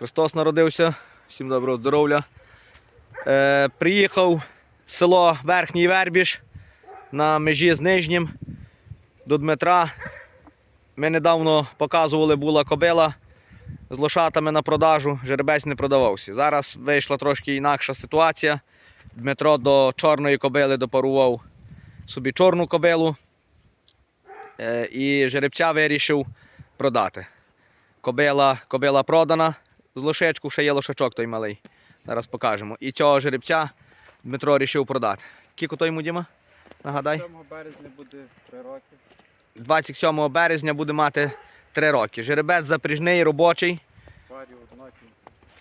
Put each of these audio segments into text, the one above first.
Христос народився, всім доброго здоров'я. Е, приїхав з село Верхній Вербіж на межі з Нижнім до Дмитра. Ми недавно показували, була кобила з лошатами на продажу, жеребець не продавався. Зараз вийшла трошки інакша ситуація. Дмитро до чорної кобили допарував собі чорну кобилу е, і жеребця вирішив продати. Кобила, кобила продана з лошечку, ще є лошачок той малий. Зараз покажемо. І цього жеребця Дмитро вирішив продати. Кіко той йому Діма? Нагадай. 7 березня буде 3 роки. 27 березня буде мати 3 роки. Жеребець запряжний, робочий. Парі однакі.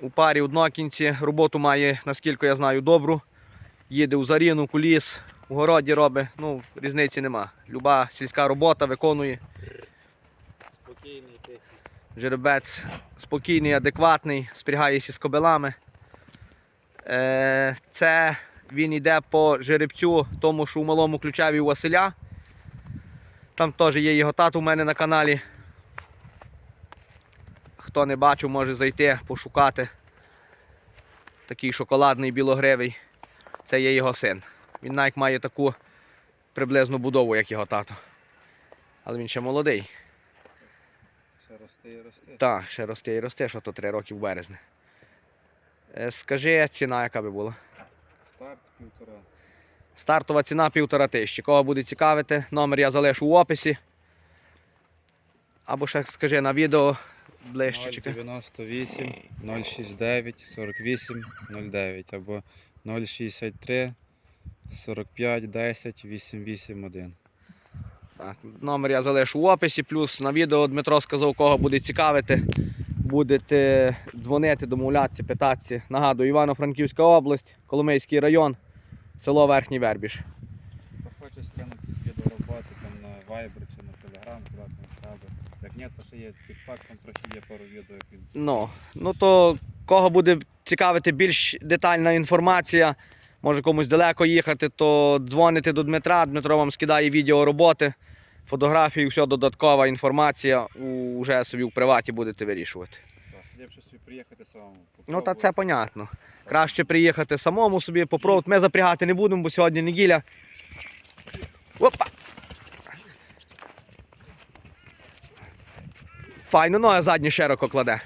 У парі однокінці. Роботу має, наскільки я знаю, добру. Їде у заріну, куліс, у городі робить. Ну, різниці нема. Люба сільська робота виконує. Спокійний тихий. Жеребець спокійний, адекватний, спрягається з кобилами. Е, це він йде по жеребцю, тому що у малому ключаві у Василя. Там теж є його тато у мене на каналі. Хто не бачив, може зайти, пошукати. Такий шоколадний білогривий. Це є його син. Він навіть має таку приблизну будову, як його тато. Але він ще молодий. Ще росте і росте. Так, ще росте і росте, що то 3 роки в березні. Е, Скажи, ціна яка би була? Старт півтора. Стартова ціна півтора тисячі. Кого буде цікавити, номер я залишу в описі. Або ще скажи на відео ближче. чекай. 098 069 48 09 або 063 45 10 881. Так, номер я залишу в описі, плюс на відео Дмитро сказав, кого буде цікавити. Будете дзвонити, домовлятися, питатися. Нагадую, Івано-Франківська область, Коломийський район, село Верхній Вербіж. Хто скинути відео роботи там на Viber чи на Telegram. Як ні, то ще є там трохи є пару відео, як Ну, ну то кого буде цікавити більш детальна інформація, може комусь далеко їхати, то дзвоните до Дмитра. Дмитро вам скидає відео роботи, фотографії, все додаткова інформація. Уже собі в приваті будете вирішувати. Ліпше собі приїхати самому. Ну та це понятно. Краще приїхати самому собі попробувати. Ми запрягати не будемо, бо сьогодні неділя. Опа! Файно, ноги задні широко кладе.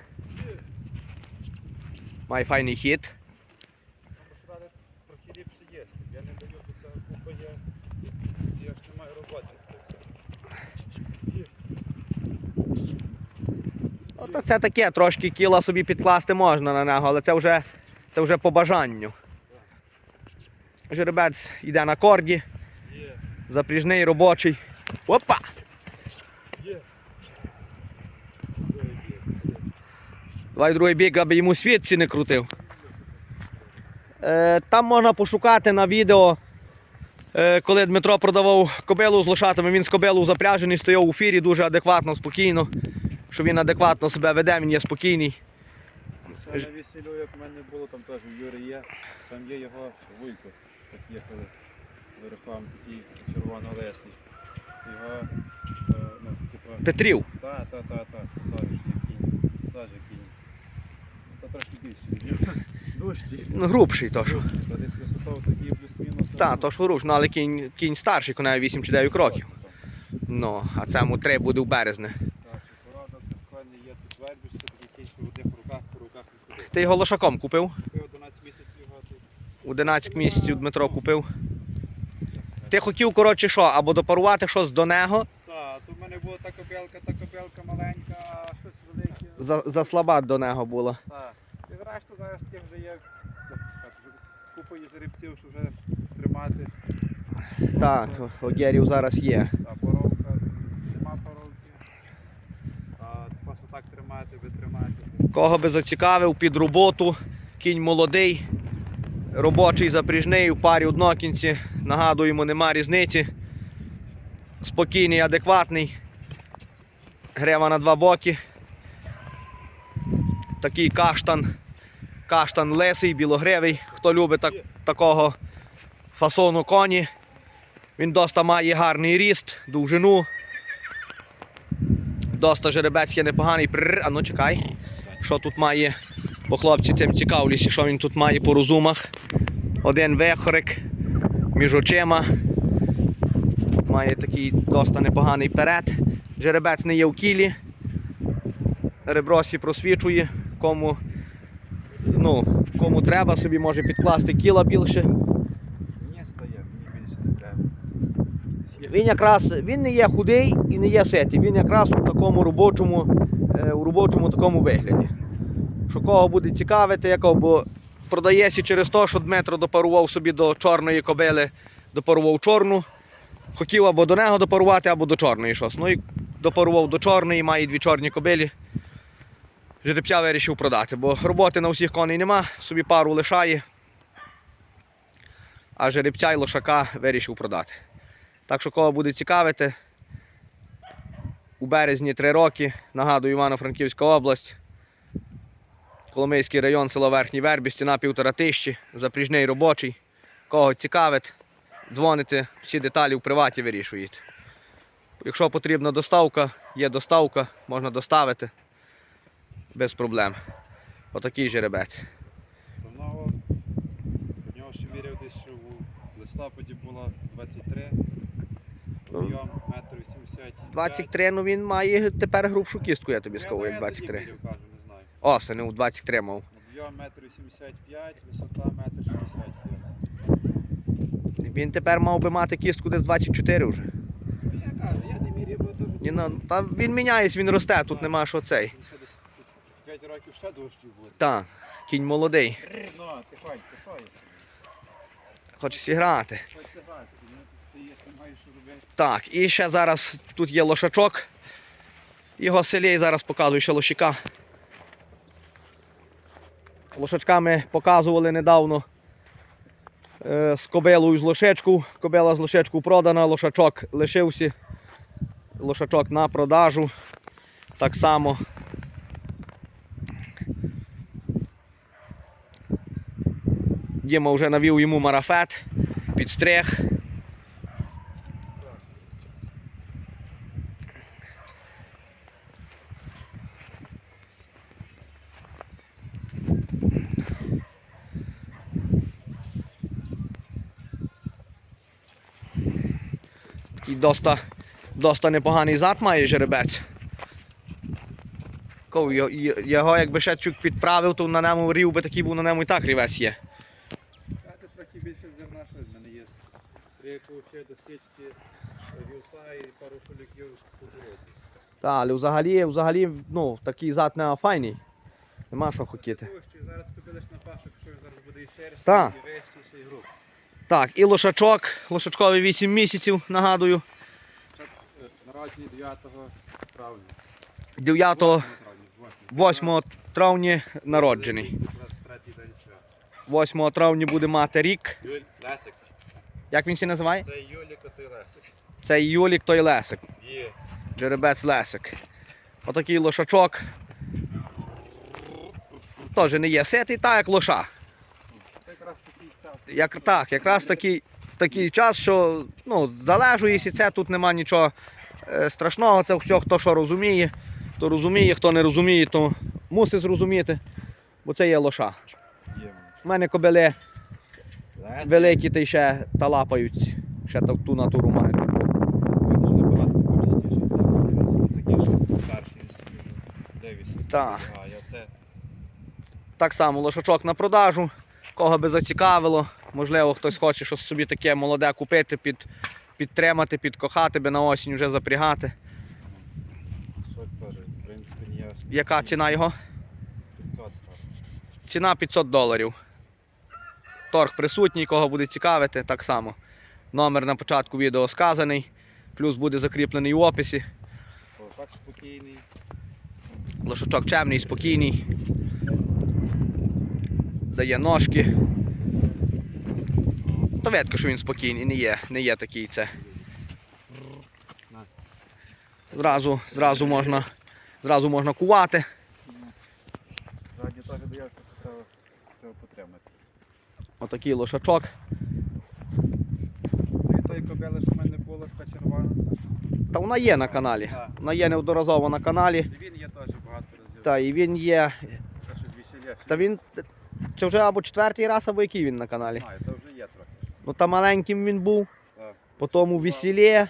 Має файний хід. Трохи ліпше є. Я не даю, бо це купа є. Я ж не маю роботи. Ну, то це таке, трошки кіла собі підкласти можна на нього, але це вже, це вже по бажанню. Жеребець йде на корді, Є, запряжний, робочий. Опа! Давай другий бік, аби йому світці не крутив. Е, там можна пошукати на відео, е, коли Дмитро продавав кобилу з лошатами, він з кобилу запряжений, стояв у фірі дуже адекватно, спокійно. Що він адекватно себе веде, він є спокійний. Ще на весіллю, як в мене було, там теж в Юрі є. Там є його вуйко. Так їхали верхом, такий червонолесний. Його, е, ну, типа, Петрів. та, та, та, та, теж кінь. Та трошки більший. Дужчий. Ну, грубший то що. Та десь висота такий плюс-мінус. Так, то ж грубший, ну але кінь, кінь старший, конає 8 чи 9 років. Ну, а це йому 3 буде в березні. Так, і порада це коні є тут по руках, по руках не. Ти його лошаком купив. Купив 11 місяців тут. 11 місяців Дмитро купив. Ти хотів, коротше, що, або допарувати щось до нього, Так, тут в мене була та кобілка, та кобілка маленька, а щось велике. за, заслаба до нього було. Так. І зрештою зараз таке вже є вже жеребців, що вже тримати. Так, огерів зараз є. Поровка, нема поровки. А просто так тримати, витримати. Кого би зацікавив під роботу, кінь молодий, робочий запряжний, в парі однокінці. Нагадуємо, нема різниці. Спокійний, адекватний. Грива на два боки. Такий каштан. Каштан лисий, білогривий. Хто любить так, такого фасону коні. Він доста має гарний ріст, довжину. Доста жеребець є непоганий. Прррр, а ну чекай. що тут має, бо хлопці цим цікавлюся, що він тут має по розумах. Один вихорик між очима. Має такий досить непоганий перед. Жеребець не є в кілі. Ребросі просвічує, кому, ну, кому треба, собі може підкласти кіла більше. Мені стає, мені більше не треба. Він якраз він не є худий і не є ситий. Він якраз у такому робочому, е, у робочому такому вигляді. Що кого буде цікавити, якого, бо продається через те, що Дмитро допарував собі до чорної кобили, допарував чорну. Хотів або до нього допарувати, або до чорної щось. Ну і допарував до чорної, має дві чорні кобилі. Жеребця вирішив продати, бо роботи на усіх коней нема, собі пару лишає. А жеребця й лошака вирішив продати. Так що кого буде цікавити, у березні 3 роки, нагадую, Івано-Франківська область, Коломийський район, село Верхній Вербі, стіна півтора тисячі, запріжний робочий. Кого цікавить, дзвоните, всі деталі в приваті вирішуєте. Якщо потрібна доставка, є доставка, можна доставити без проблем. Отакий жеребець. В нього ще міряв десь у листопаді було 23, Ну. метр 80. 23, ну він має тепер грубшу кістку, я тобі скажу, як 23. Міряв, кажу, не у 23 мав. Об'єм метр 85, висота метр 65. Він тепер мав би мати кістку десь 24 вже. Ну, Я кажу, я не міряв, бо Ні, ну, та він міняється, він росте, тут нема що цей. Десь 5 років ще дощів буде. Так, кінь молодий, Ну, тихонь, тихонь. хоче зіграти. Хоч ти Так, і ще зараз тут є лошачок. Його селій зараз показую ще лошака. Лошачка ми показували недавно е, з кобилою з лошечку. Кобила з лошечку продана, лошачок лишився. Лошачок на продажу. Так само. Діма вже навів йому марафет, підстриг. Такий доста, доста непоганий зад має жеребець. Його, якби ще чуть підправив, то на ньому рів би такий був, на ньому і так рівець є. Тут трохи більше зерна, що в мене є. Рейку ще до січки, вівса і пару шуліків у дорозі. Та, але взагалі, взагалі ну, такий зад не файний. Нема що хотіти. Зараз купилиш на пашок, що зараз буде і шерсть, і вещі, і груп. Так, і лошачок, лошачкові 8 місяців, нагадую. Народжені 9 травня. 9 8 травня, 8 травня народжений. Зараз третій день свят. 8 травня буде мати рік. Юль, Лесик. Як він ще називає? Це Юлік, ти Лесик. Це Юлік той Лесик. Є. Жеребець Лесик. Отакий лошачок. Теж не є ситий, так як лоша. Це якраз такий час. Як, так, якраз такий, такий час, що ну, залежується, це тут нема нічого е, страшного. Це все, хто що розуміє, то розуміє, хто не розуміє, то мусить зрозуміти. Бо це є лоша. У мене кобили великі та й ще талапають. Ще ту натуру мають. Так. Так само лошачок на продажу. Кого би зацікавило, можливо, хтось хоче щось собі таке молоде купити, під, підтримати, підкохати, би на осінь вже запрягати. В принципі, не ясно. Яка ціна його? 500. Ціна 500 доларів. Торг присутній, кого буде цікавити, так само. Номер на початку відео сказаний, плюс буде закріплений у описі. Так спокійний. Лошачок чемний, спокійний. Дає ножки. То видко, що він спокійний, не є, не є такий це. Зразу, зразу можна, зразу можна кувати. Теж дається, що треба, потримати. Отакий лошачок. І той кобили, що в мене було, така червона. Та вона є на каналі. Вона є неодноразово на каналі. Він є теж багато разів. Та і він є. Та він. Це вже або четвертий раз, або який він на каналі. Має, то вже є трохи. Ну там маленьким він був, Так. потім у весілі,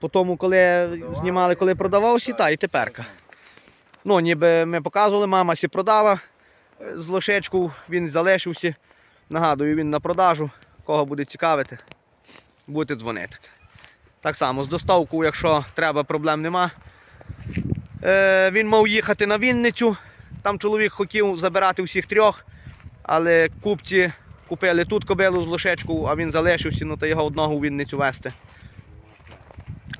потім, коли знімали, коли продавався, та і теперка. Ну, ніби ми показували, мама сі продала з лошечку, він залишився. Нагадую, він на продажу. Кого буде цікавити, будете дзвонити. Так само, з доставкою, якщо треба, проблем нема. Е, він мав їхати на Вінницю. Там чоловік хотів забирати всіх трьох, але купці купили тут кобилу з лошечку, а він залишився, ну то його одного у Вінницю вести.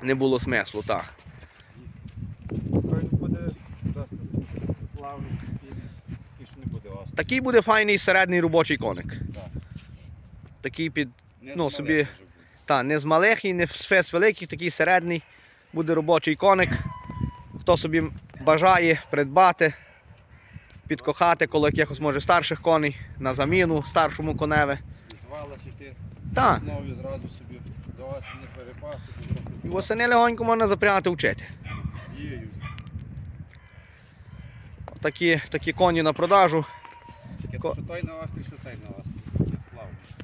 Не було смислу, так. Такий буде файний середній робочий коник. Такий під, Ну, собі- та, не з малих і не з великих, такий середній буде робочий коник. Хто собі бажає придбати, підкохати коло якихось може старших коней на заміну старшому коневе. Так. знову зразу собі давати не перепаси, І восени легонько можна запрягати вчити. Такі, такі коні на продажу. Тільки Ко- то, що той на вас, що цей на вас.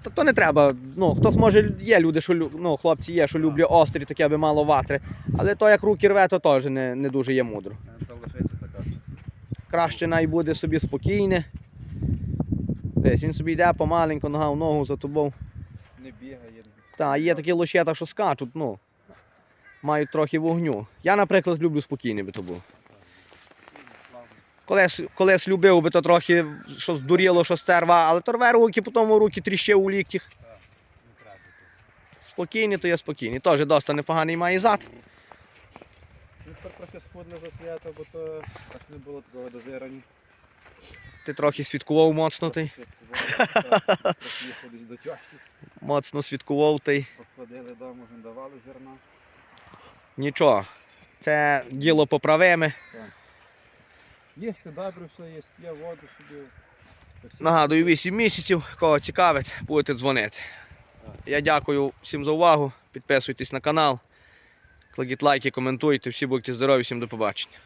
Та то не треба. Ну, хтось може, є люди, що ну, хлопці є, що люблять острі, таке аби мало ватри. Але то як руки рве, то теж не, не дуже є мудро. Е, Та лишиться така. Краще най буде собі спокійне. Десь він собі йде помаленьку, нога в ногу за тобою. Не бігає. Та, є такі лощета, що скачуть, ну. Мають трохи вогню. Я, наприклад, люблю спокійний би то був. Колись, колись любив би то трохи, що здуріло, що стерва, але то рве руки, потім руки тріще у ліктях. Спокійний, то є спокійний. Теж досить непоганий має зад. Ну, тепер трохи схудне за свято, бо то аж не було такого дозирані. Ти трохи свідкував моцно ти. До Моцно свідкував ти. походили вже давали зерна. Нічого. Це діло поправиме. Їсти добре все, є, є воду собі. Нагадую, 8 місяців. Кого цікавить, будете дзвонити. Я дякую всім за увагу. Підписуйтесь на канал, Кладіть лайки, коментуйте. Всі будьте здорові, всім до побачення.